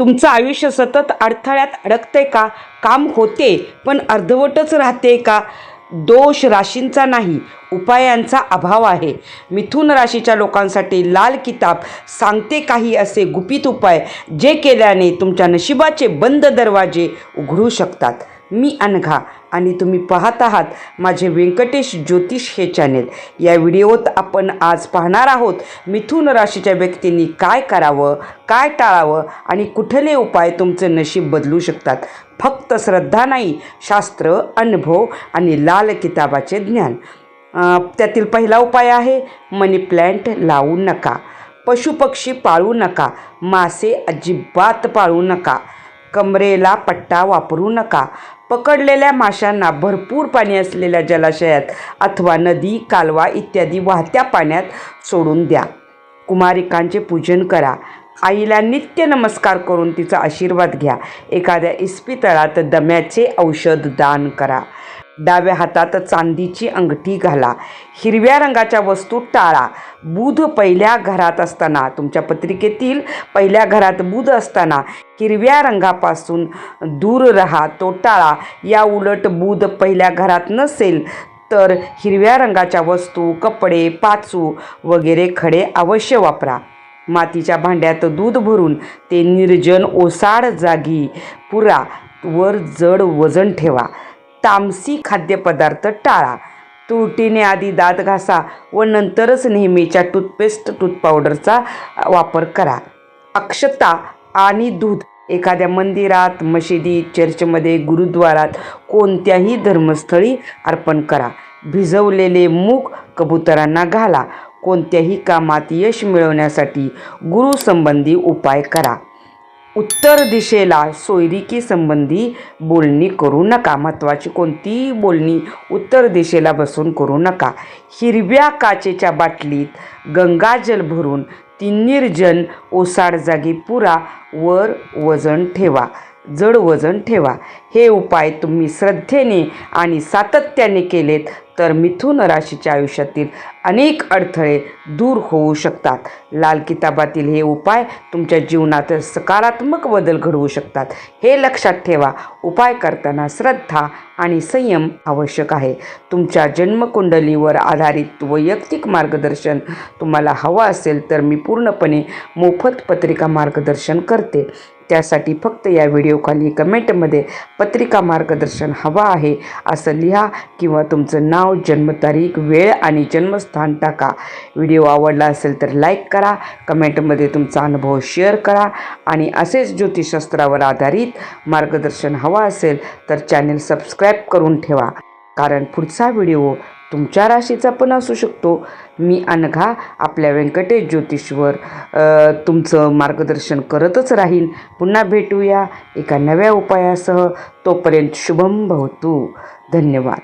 तुमचं आयुष्य सतत अडथळ्यात अडकतंय का? काम होते पण अर्धवटच राहते का? दोष राशींचा नाही उपायांचा अभाव आहे. मिथुन राशीच्या लोकांसाठी लाल किताब सांगते काही असे गुपित उपाय जे केल्याने तुमच्या नशिबाचे बंद दरवाजे उघडू शकतात. मी अनघा आणि तुम्ही पाहत आहात माझे व्यंकटेश ज्योतिष हे चॅनेल या व्हिडिओत आपण आज पाहणार आहोत मिथुन राशीच्या व्यक्तींनी काय करावं काय टाळावं आणि कुठले उपाय तुमचं नशीब बदलू शकतात. फक्त श्रद्धा नाही शास्त्र अनुभव आणि लाल किताबाचे ज्ञान. त्यातील पहिला उपाय आहे मनी प्लॅन्ट लावू नका. पशुपक्षी पाळू नका. मासे अजिबात पाळू नका. कमरेला पट्टा वापरू नका. पकडलेल्या माशांना भरपूर पाणी असलेल्या जलाशयात अथवा नदी कालवा इत्यादी वाहत्या पाण्यात सोडून द्या. कुमारिकांचे पूजन करा. आईला नित्य नमस्कार करून तिचा आशीर्वाद घ्या. एखाद्या इस्पितळात दम्याचे औषध दान करा. डाव्या हातात चांदीची अंगठी घाला. हिरव्या रंगाच्या वस्तू टाळा. बुध पहिल्या घरात असताना तुमच्या पत्रिकेतील पहिल्या घरात बुध असताना हिरव्या रंगापासून दूर राहा तो टाळा. या उलट बुध पहिल्या घरात नसेल तर हिरव्या रंगाच्या वस्तू कपडे पाचू वगैरे खडे अवश्य वापरा. मातीच्या भांड्यात दूध भरून ते निर्जन ओसाड जागी पुरा वर जड वजन ठेवा. तामसी खाद्यपदार्थ टाळा. तुरटीने आधी दात घासा व नंतरच नेहमीच्या टूथपेस्ट टूथपावडरचा वापर करा. अक्षता आणि दूध. एखाद्या मंदिरात मशिदीत चर्चमध्ये गुरुद्वारात कोणत्याही धर्मस्थळी अर्पण करा. भिजवलेले मूग कबुतरांना घाला. कोणत्याही कामात यश मिळवण्यासाठी गुरुसंबंधी उपाय करा. उत्तर दिशेला सोयरिकी संबंधी बोलणी करू नका. महत्त्वाची कोणतीही बोलणी उत्तर दिशेला बसून करू नका. हिरव्या काचेच्या बाटलीत गंगाजल भरून ती निर्जन ओसाड जागी पुरा. वर वजन ठेवा. जड वजन ठेवा. हे उपाय तुम्ही श्रद्धेने आणि सातत्याने केलेत तर मिथुन राशीच्या आयुष्यातील अनेक अडथळे दूर होऊ शकतात. लाल किताबातील हे उपाय तुमच्या जीवनात सकारात्मक बदल घडवू शकतात. हे लक्षात ठेवा उपाय करताना श्रद्धा आणि संयम आवश्यक आहे. तुमच्या जन्मकुंडलीवर आधारित वैयक्तिक मार्गदर्शन तुम्हाला हवं असेल तर मी पूर्णपणे मोफत पत्रिका मार्गदर्शन करते. त्यासाठी फक्त या व्हिडिओखाली कमेंटमध्ये पत्रिका मार्गदर्शन हवा आहे असं लिहा किंवा तुमचं नाव जन्मतारीख वेळ आणि जन्मस्थान स्थान टाका. व्हिडिओ आवडला असेल तर लाईक करा कमेंटमध्ये तुमचा अनुभव शेअर करा आणि असेच ज्योतिषशास्त्रावर आधारित मार्गदर्शन हवं असेल तर चॅनेल सबस्क्राईब करून ठेवा. कारण पुढचा व्हिडिओ तुमच्या राशीचा पण असू शकतो. मी अनघा आपल्या व्यंकटेश ज्योतिषवर तुमचं मार्गदर्शन करतच राहीन. पुन्हा भेटूया एका नव्या उपायासह. तोपर्यंत शुभम भवतू. धन्यवाद.